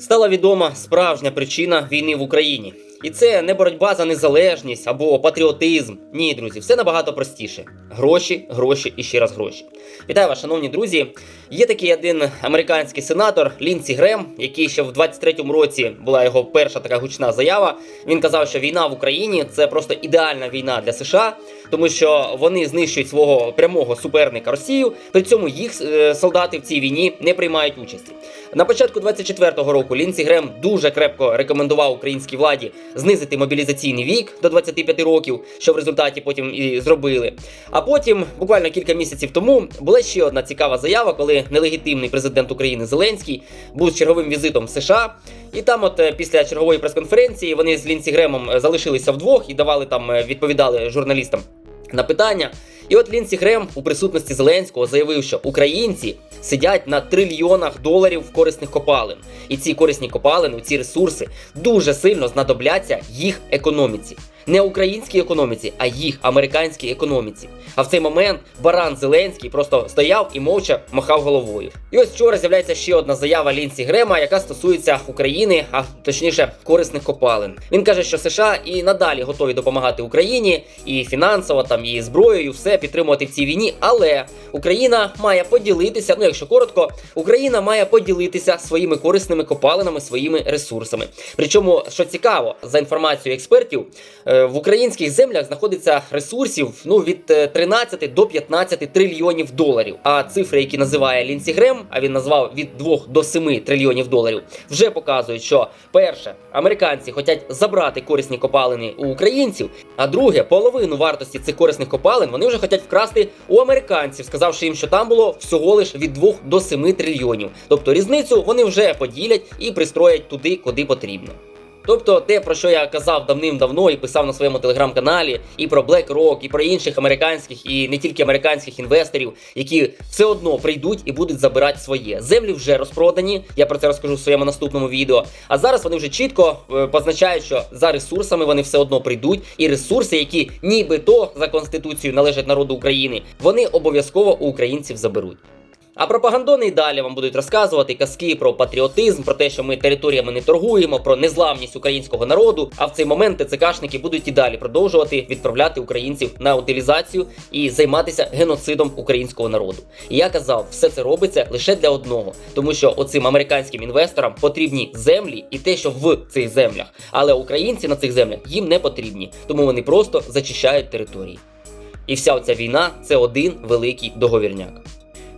Стала відома справжня причина війни в Україні. І це не боротьба за незалежність або патріотизм. Ні, друзі, все набагато простіше. Гроші, гроші і ще раз гроші. Вітаю вас, шановні друзі. Є такий один американський сенатор Лінсі Грем, який ще в 23-му році була його перша така гучна заява. Він казав, що війна в Україні це просто ідеальна війна для США, тому що вони знищують свого прямого суперника Росію. При цьому їх е, солдати в цій війні не приймають участі. На початку 24-го року Лінсі Грем дуже крепко рекомендував українській владі знизити мобілізаційний вік до 25 років, що в результаті потім і зробили. А потім, буквально кілька місяців тому, була ще одна цікава заява, коли нелегітимний президент України Зеленський був з черговим візитом в США. І там, от е, після чергової прес-конференції, вони з Лінсі Гремом е, залишилися вдвох і давали там, е, відповідали журналістам на питання. І от Лінсі Грем у присутності Зеленського заявив, що українці сидять на трильйонах доларів корисних копалин. І ці корисні копалини, ці ресурси дуже сильно знадобляться їх економіці. Не українській економіці, а їх американській економіці. А в цей момент баран Зеленський просто стояв і мовча махав головою. І ось вчора з'являється ще одна заява Лінсі Грема, яка стосується України, а точніше корисних копалин. Він каже, що США і надалі готові допомагати Україні і фінансово, там і зброєю, все підтримувати в цій війні. Але Україна має поділитися. Ну, якщо коротко, Україна має поділитися своїми корисними копалинами, своїми ресурсами. Причому, що цікаво, за інформацією експертів, е, в українських землях знаходиться ресурсів ну від е, 13 до 15 трильйонів доларів. А цифри, які називає Лінсі Грем, а він назвав від 2 до 7 трильйонів доларів, вже показують, що перше, американці хочуть забрати корисні копалини у українців. А друге, половину вартості цих корисних копалин вони вже хочуть вкрасти у американців, сказавши їм, що там було всього лиш від 2 до 7 трильйонів. Тобто різницю вони вже поділять і пристроять туди, куди потрібно. Тобто те, про що я казав давним-давно і писав на своєму телеграм-каналі, і про BlackRock, і про інших американських, і не тільки американських інвесторів, які все одно прийдуть і будуть забирати своє. Землі вже розпродані. Я про це розкажу в своєму наступному відео. А зараз вони вже чітко е, позначають, що за ресурсами вони все одно прийдуть, і ресурси, які нібито за конституцією належать народу України, вони обов'язково у українців заберуть. А пропагандони і далі вам будуть розказувати казки про патріотизм, про те, що ми територіями не торгуємо, про незламність українського народу. А в цей момент ТЦКшники будуть і далі продовжувати відправляти українців на утилізацію і займатися геноцидом українського народу. І я казав, все це робиться лише для одного, тому що оцим американським інвесторам потрібні землі і те, що в цих землях. Але українці на цих землях їм не потрібні, тому вони просто зачищають території. І вся ця війна це один великий договірняк.